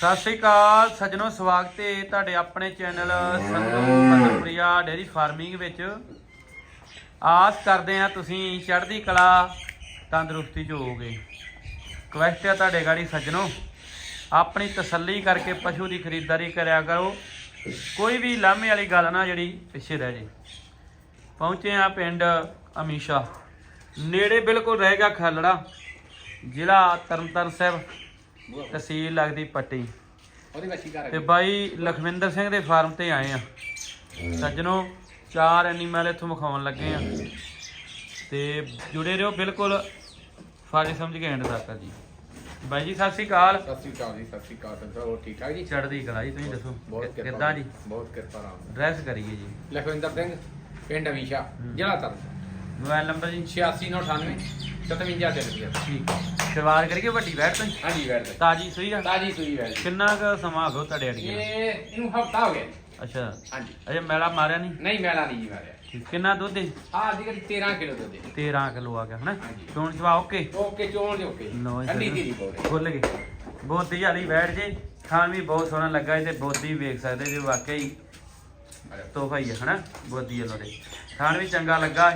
ਸਤਿ ਸ਼੍ਰੀ ਅਕਾਲ, ਸੱਜਣੋ, ਸਵਾਗਤ ਹੈ ਤੁਹਾਡੇ ਆਪਣੇ channel Sandhu Manpriya dairy farming ਵਿੱਚ। ਆਸ ਕਰਦੇ ਆ ਤੁਸੀਂ ਚੜ੍ਹਦੀ ਕਲਾ, ਤੰਦਰੁਸਤੀ ਚ ਹੋਵੋਗੇ। ਕੁਐਸਟ ਹੈ ਤੁਹਾਡੇ ਗਾੜੀ ਸੱਜਣੋ, ਆਪਣੀ ਤਸੱਲੀ ਕਰਕੇ ਪਸ਼ੂ ਦੀ ਖਰੀਦਦਾਰੀ ਕਰਿਆ ਕਰੋ। ਕੋਈ ਵੀ ਲਾਮੇ ਵਾਲੀ ਗੱਲ ਨਾ ਜਿਹੜੀ ਪਿੱਛੇ ਰਹਿ ਜੇ। ਪਹੁੰਚੇ ਆ ਪਿੰਡ ਅਮੀਸ਼ਾ। ਨੇੜੇ ਬਿਲਕੁਲ ਰਹੇਗਾ ਖਾਲੜਾ, ਜ਼ਿਲ੍ਹਾ ਤਰਨਤਾਰਨ ਸਾਹਿਬ। ਤਹਿਸੀਲ ਲੱਗਦੀ ਪੱਟੀ। ਉਹਦੀ ਵੱਛੀ ਕਰ ਤੇ ਬਾਈ ਲਖਵਿੰਦਰ ਸਿੰਘ ਦੇ ਫਾਰਮ ਤੇ ਆਏ ਆ। ਸੱਜਣੋ ਚਾਰ ਐਨੀਮਲ ਇੱਥੋਂ ਵਿਖਾਉਣ ਲੱਗੇ ਆ। ਤੇ ਜੁੜੇ ਰਹੋ ਬਿਲਕੁਲ ਫਾਰੇ ਸਮਝ ਕੇ ਐਂਡ ਤੱਕ ਜੀ। ਬਾਈ ਜੀ ਸਤਿ ਸ਼੍ਰੀ ਅਕਾਲ। ਸਤਿ ਸ਼੍ਰੀ ਅਕਾਲ ਜੀ ਸਤਿ ਸ਼੍ਰੀ ਅਕਾਲ ਸਰ ਹੋਰ ਠੀਕ ਠਾਕ ਜੀ? ਚੜ੍ਹਦੀ ਕਲਾ ਜੀ ਤੁਸੀਂ ਦੱਸੋ। ਕਿੱਦਾਂ ਜੀ? ਬਹੁਤ ਕਿਰਪਾ ਰਾਮ ਡਰੈਸ ਕਰੀਏ ਜੀ। ਲਖਵਿੰਦਰ ਸਿੰਘ ਪਿੰਡ ਅਮੀਸ਼ਾ ਜ਼ਿਲ੍ਹਾ ਤਰਨ ਮੋਬਾਈਲ ਨੰਬਰ ਜੀ 8698 57 ਦੇ ਰੁਪਏ ਠੀਕ ਸ਼ੁਰੂਆਤ ਕਰੀਏ ਵੱਡੀ ਬੈਠ ਤੋਂ। ਹਾਂਜੀ ਤੇ ਤਾਜੀ ਸੂਈ ਆ? ਤਾਜੀ ਸੂਈ ਵੈਟ ਕਿੰਨਾ ਕੁ ਸਮਾਂ ਹੋ ਗਿਆ ਤੁਹਾਡੇ ਇਹ ਇਹਨੂੰ ਹਫਤਾ ਹੋ ਗਿਆ ਅੱਛਾ। ਹਾਂਜੀ। ਅਜੇ ਮੈਲਾ ਮਾਰਿਆ ਨਹੀਂ? ਨਹੀਂ ਮੈਲਾ ਨਹੀਂ ਜੀ ਮਾਰਿਆ। ਠੀਕ। ਕਿੰਨਾ ਦੁੱਧ ਹੈ? ਆ ਦੀ ਕਰੀ 13 ਕਿਲੋ ਦੁੱਧ ਦੇ 13 ਕਿਲੋ ਆ ਗਿਆ ਹਨਾ? ਹਾਂਜੀ। ਚੋਣ ਚਵਾ ਓਕੇ? ਓਕੇ ਚੋਣ ਦੇ ਓਕੇ। ਲਓ ਜੀ। ਸਰ। ਧੀਰੀ ਬੋਲੇ ਭੁੱਲ ਗਏ ਬੋਦੀ ਵਾਲੀ ਬੈਠ ਜੇ। ਖਾਣ ਵੀ ਬਹੁਤ ਸੋਹਣਾ ਲੱਗਾ ਇਹ ਤੇ ਬੋਦੀ ਵੇਖ ਸਕਦੇ ਜੇ ਵਾਕਈ ਤੋਹਫਾ ਹੀ ਹੈ ਹਨਾ? ਬੋਦੀ ਵੱਲੋਂ ਦੇ ਖਾਣ ਵੀ ਚੰਗਾ ਲੱਗਾ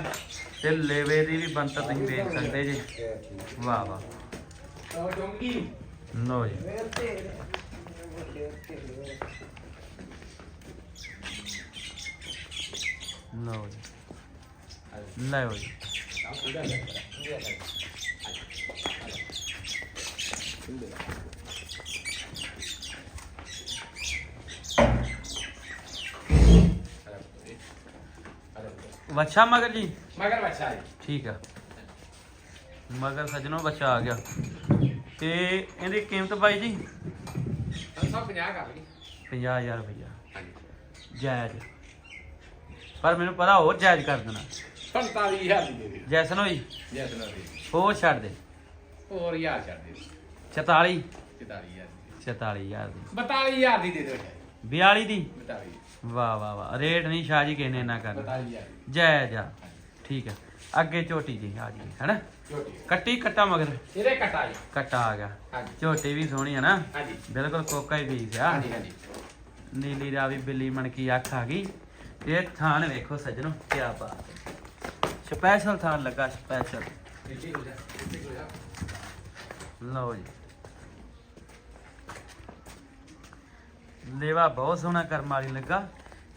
ਤੇ ਲੇਵੇ ਦੀ ਵੀ ਬੰਤਰ ਤੁਸੀਂ ਵੇਖ ਸਕਦੇ ਜੀ। ਵਾਹ ਵਾਹ। ਉਹ ਜੀ। ਲੋ ਜੀ। ਲਓ ਜੀ। ਵੱਛਾ ਮਗਰ ਜੀ? ਮਗਰ ਬੱਚਾ ਹੈ ਠੀਕ ਆ। ਮਗਰ ਸੱਜਣੋ ਬੱਚਾ ਆ ਗਿਆ। ਤੇ ਇਹਦੀ ਕੀਮਤ ਬਾਈ ਜੀ? ਸਭ 50 ਕਰ ਲਈ। 50000 ਰੁਪਇਆ ਹਾਂਜੀ। ਜਾਇਜ਼। ਪਰ ਮੈਨੂੰ ਪਤਾ ਹੋਰ ਜਾਇਜ਼ ਕਰ ਦੇਣਾ। 45000 ਦੀ ਦੇ ਦੇ ਜੈਸਨ ਹੋਈ? ਜੈਸ ਦੇ ਹੋਰ ਛੱਡ ਦੇ। ਹੋਰ ਯਾਰ ਛੱਡ ਦੇ 44 44000 ਦੀ। 44000 ਦੀ। 42000 ਦੀ ਦੇ ਦੇ 42 ਦੀ? 42 ਵਾਹ ਵਾਹ ਵਾਹ। ਰੇਟ ਨਹੀਂ ਸ਼ਾਹ ਜੀ ਕਹਿੰਨੇ ਨਾ ਕਰਨਾ। 42000 ਜਾਇਜ਼ ਆ ਠੀਕ ਹੈ। ਅੱਗੇ ਝੋਟੀ ਜੀ ਆ ਜੀ ਹੈਨਾ? ਕੱਟੀ ਕੱਟਾ ਮਗਰ? ਇਹਦੇ ਕਟਾਈ ਕੱਟਾ ਆ ਗਿਆ। ਝੋਟੀ ਵੀ ਸੋਹਣੀ ਹੈ ਨਾ? ਹਾਂਜੀ। ਬਿਲਕੁਲ ਕੋਕਾ ਹੀ ਪੀਸ ਆ। ਹਾਂਜੀ ਹਾਂਜੀ। ਨੀਲੀ ਰਾਵੀ ਬਿੱਲੀ ਮਣਕੀ ਅੱਖ ਆ ਗਈ। ਇਹ ਥਾਨ ਵੇਖੋ ਸੱਜਣੋ ਕੀ ਬਾਤ ਸਪੈਸ਼ਲ ਥਾਨ ਲੱਗਾ ਸਪੈਸ਼ਲ। ਜਾ ਜਾ। ਲਓ ਜੀ। ਲੇਵਾ ਬਹੁਤ ਸੋਹਣਾ ਕਰਮ ਵਾਲੀ ਲੱਗਾ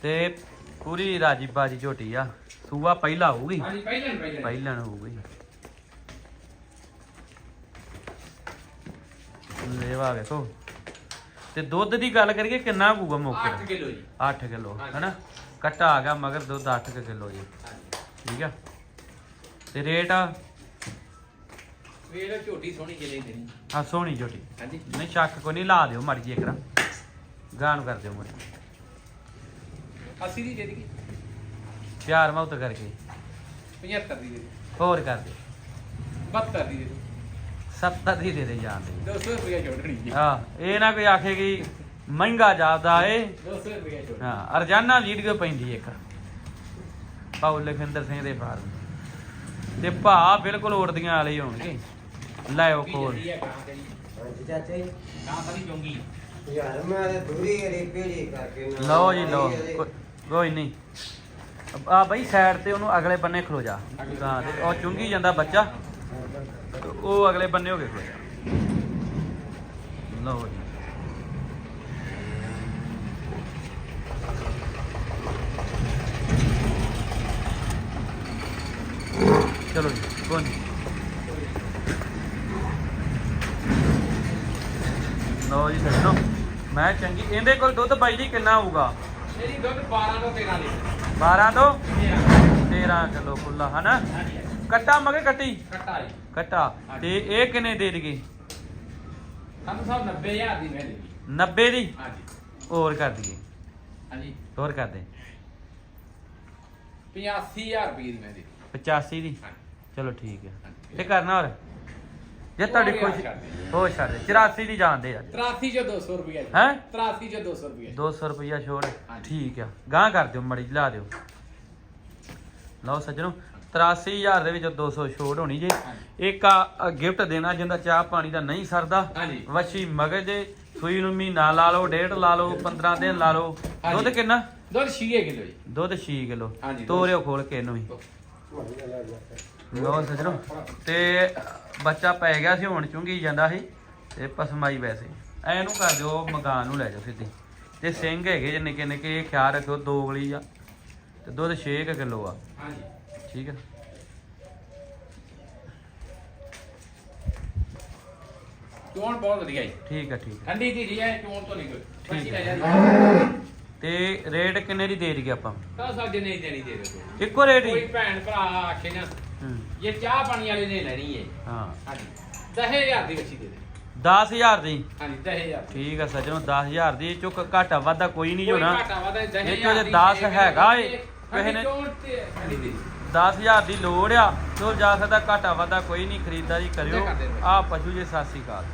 ਤੇ ਪੂਰੀ ਰਾਜੀ ਬਾਜੀ ਝੋਟੀ ਆ। ਸੂਆ ਪਹਿਲਾ ਹੋਊਗੀ। ਹਾਂਜੀ ਪਹਿਲਾਂ ਨੂੰ ਪਹਿਲਾਂ ਪਹਿਲਣ ਹੋਊਗੀ। ਲੇਵਾ ਵੇਖੋ। ਤੇ ਦੁੱਧ ਦੀ ਗੱਲ ਕਰੀਏ ਕਿੰਨਾ ਹੋਊਗਾ ਮੌਕੇ 8 ਕਿਲੋ ਜੀ। 8 ਕਿਲੋ। ਹੈਨਾ? ਕੱਟਾ ਆ ਗਿਆ ਮਗਰ ਦੁੱਧ 8 ਕਿਲੋ ਜੀ। ਠੀਕ ਆ? ਤੇ ਰੇਟ ਆ? ਵੇਲੇ ਝੋਟੀ ਸੋਹਣੀ ਜਿਲੇ ਦੇਣੀ ਆ ਸੋਹਣੀ ਝੋਟੀ। ਹਾਂਜੀ। ਨਹੀਂ ਸ਼ੱਕ ਕੋਈ ਨਹੀਂ ਲਾ ਦਿਓ ਮੜ ਜੀ ਇੱਕਰਾ ਗਾਂ ਨੂੰ ਕਰ ਦਿਓ ਮੜ 80 ਦੀ ਦੇ ਦੇਗੀ ਪਿਆਰ ਮੌਤ ਕਰਕੇ। 75 ਦੀ ਦੇ ਦੇ ਹੋਰ ਕਰ ਦਿਓ। 72 ਦੀ ਦੇ ਦੇ 70 ਦੀ ਦੇ ਦੇ ਜਾਣ ਦੇ। 200 ਰੁਪਏ ਛੋੜਣੀ ਜੀ ਹਾਂ। ਇਹ ਨਾ ਕੋਈ ਆਖੇ ਕਿ ਮਹਿੰਗਾ ਜਾਪਦਾ ਏ। 200 ਰੁਪਏ ਛੋੜ ਹਾਂ ਅਰਜਾਨਾ ਵੀਡੀਓ ਪੈਂਦੀ ਇੱਕ। ਪਾਉ ਲਖਿੰਦਰ ਸਿੰਘ ਦੇ ਫਾਰਮ ਤੇ ਭਾ ਬਿਲਕੁਲ ਉੜਦੀਆਂ ਵਾਲੇ ਹੀ ਹੋਣਗੇ। ਲੈਓ ਕੋਲ ਕੀ ਹੈ ਕਹਾਂ ਕਰੀ ਹਾਂਜੀ ਚਾਚਾ। ਕਹਾਂ ਸਾਡੀ ਚੋਂਗੀ ਯਾਰ ਮੈਂ ਤੇ ਦੂਰੀ ਰੀ ਪੀੜੀ ਕਰਕੇ ਨਾ ਲਓ ਜੀ ਲਓ। ਕੋ- ਕੋਈ ਨਹੀਂ। ਆ ਬਈ ਸਾਈਡ ਤੇ ਉਹਨੂੰ ਅਗਲੇ ਬੰਨੇ ਖਲੋ ਜਾ। ਹਾਂ ਤੇ ਉਹ ਚੁੰਗੀ ਜਾਂਦਾ ਬੱਚਾ। ਤੇ ਉਹ ਅਗਲੇ ਬੰਨੇ ਹੋ ਕੇ ਖਲੋ ਜਾ। ਲਓ ਜੀ। ਚਲੋ ਜੀ ਕੋਈ ਨਹੀਂ। ਲਓ ਜੀ ਸੱਜਣੋ। ਮੈਂ ਚੰਗੀ ਇਹਦੇ ਕੋਲ ਦੁੱਧ ਬਾਈ ਜੀ ਕਿੰਨਾ ਹੋਊਗਾ? ਇਹਦੀ ਦੁੱਧ 12 ਤੋਂ 13 ਲੀਟਰ। 12 ਤੋਂ ਇਹ 13 ਕਿਲੋ ਖੁੱਲਾ ਹਨਾ? ਕੱਟਾ ਮਗੇ ਕੱਟੀ? ਕੱਟਾ ਜੀ। ਕੱਟਾ। ਤੇ ਇਹ ਕਿੰਨੇ ਦੇ ਦਈਏ? ਸਾਨੂੰ ਸਭ 90000 ਦੀ ਮਿਲੇਗੀ 90 ਦੀ? ਹਾਂਜੀ। ਹੋਰ ਕਰ ਦਈਏ। ਹਾਂਜੀ। ਹੋਰ ਕਰ ਦੇ। 85000 ਰੁਪਏ ਦੀ ਮਿਲੇਗੀ 85 ਦੀ? ਚਲੋ ਠੀਕ ਹੈ। ਤੇ ਕਰਨਾ ਹੋਰ? ਜੇ ਤੁਹਾਡੀ ਖੁਸ਼ੀ। ਹੋ ਛੱਡ ਦੇ। 84 ਦੀ। ਜਾਣਦੇ ਆ 83 ਜੋ। 200 ਰੁਪਏ ਹੈਂ? 83 ਜੋ। 200 ਰੁਪਏ 200 ਰੁਪਈਆ ਛੋੜ। ਠੀਕ ਆ। ਗਾਂ ਕਰ ਦਿਓ ਮੜੀ ਲਾ ਦਿਓ। ਲਓ ਸੱਜਣੋ 83000 ਦੇ ਵਿੱਚ 200 ਛੋੜ ਹੋਣੀ ਜੇ। ਇੱਕ ਆ ਗਿਫਟ ਦੇਣਾ ਜਿੰਦਾ ਚਾਹ ਪਾਣੀ ਦਾ ਨਹੀਂ ਸਰਦਾ। ਵੱਛੀ ਮਗਜ ਦੇ ਸੂਈ ਨੂੰ ਮਹੀਨਾ ਲਾ ਲਓ ਡੇਢ ਲਾ ਲਓ 15 ਦਿਨ ਲਾ ਲਓ। ਦੁੱਧ ਕਿੰਨਾ? ਦੁੱਧ 6 ਕਿਲੋ ਜੀ। ਦੁੱਧ 6 ਕਿਲੋ। ਤੋਰਿਓ ਖੋਲ ਕੇ ਇਹਨੂੰ ਵੀ। ਲੋ ਸਜਣੋ। ਤੇ ਬੱਚਾ ਪੈ ਗਿਆ ਸੀ ਹੁਣ ਚੁੰਗੀ ਜਾਂਦਾ ਸੀ ਤੇ ਪਸਮਾਈ ਵੈਸੇ। ਐ ਇਹਨੂੰ ਕਰ ਦਿਓ ਮਕਾਨ ਨੂੰ ਲੈ ਜਾਓ ਸਿੱਧੀ। ਤੇ ਸਿੰਘ ਹੈਗੇ ਜੇ ਨਿੱਕੇ ਨਿੱਕੇ ਇਹ ਖਿਆਲ ਰੱਖਿਓ ਦੋ ਗਲੀ ਆ। ਤੇ ਦੁੱਧ 6 ਕਿਲੋ ਆ। ਹਾਂਜੀ। ਠੀਕ ਹੈ ਚੋਣ ਬਹੁਤ ਵਧੀਆ ਜੀ। ਠੀਕ ਹੈ ਠੀਕ ਹੈ ਠੰਡੀ ਧੀਰੀ ਹੈ ਚੋਣ ਤੋਂ ਨਹੀਂ ਕੋਈ ਠੀਕ ਬੱਚੀ ਲੈ। ਜਾਂਦੀ। ਤੇ ਰੇਟ ਕਿੰਨੇ ਦੀ ਦੇ ਦਈਏ ਆਪਾਂ? ਤਾਂ ਸਾਡੇ ਨਹੀਂ ਦੇਣੀ ਦੇ ਦੇ ਇੱਕੋ ਰੇਟ ਕੋਈ ਹੀ ਭੈਣ ਭਰਾ ਆਖੇ ਨਾ ਹੂੰ, ਇਹ ਚਾਹ ਪਾਣੀ ਵਾਲੇ ਨੇ ਲੈਣੀ ਹੈ ਹਾਂ ਹਾਂਜੀ 10000 ਦੀ ਬੱਚੀ ਦੇ ਦੇ 10000 ਦੀ ਹਾਂਜੀ 10000 ਠੀਕ ਹੈ ਸੱਜਣੋ 10000 ਦੀ ਇਹ ਚੋਂ ਘਾਟਾ ਵਾਧਾ ਕੋਈ ਨਹੀਂ ਕੋਈ ਹੋਣਾ ਘਾਟਾ ਵਾਦਾ 10000 ਇਹ ਚੋਂ ਜੇ 10 ਹੈਗਾ ਏ, ਕਿਸੇ ਨੇ- ਚੋਣ ਤੇ ਠੰਡੀ ਧੀਰੀ 10000 ਦੀ ਲੋੜ ਆ ਚੋ ਜਾ ਸਕਦਾ ਘਾਟਾ ਵਾਧਾ ਕੋਈ ਨਹੀਂ ਖਰੀਦਦਾਰੀ ਕਰਿਓ। ਆ ਪਸ਼ੂ ਜੇ ਸਤਿ ਸ਼੍ਰੀ ਅਕਾਲ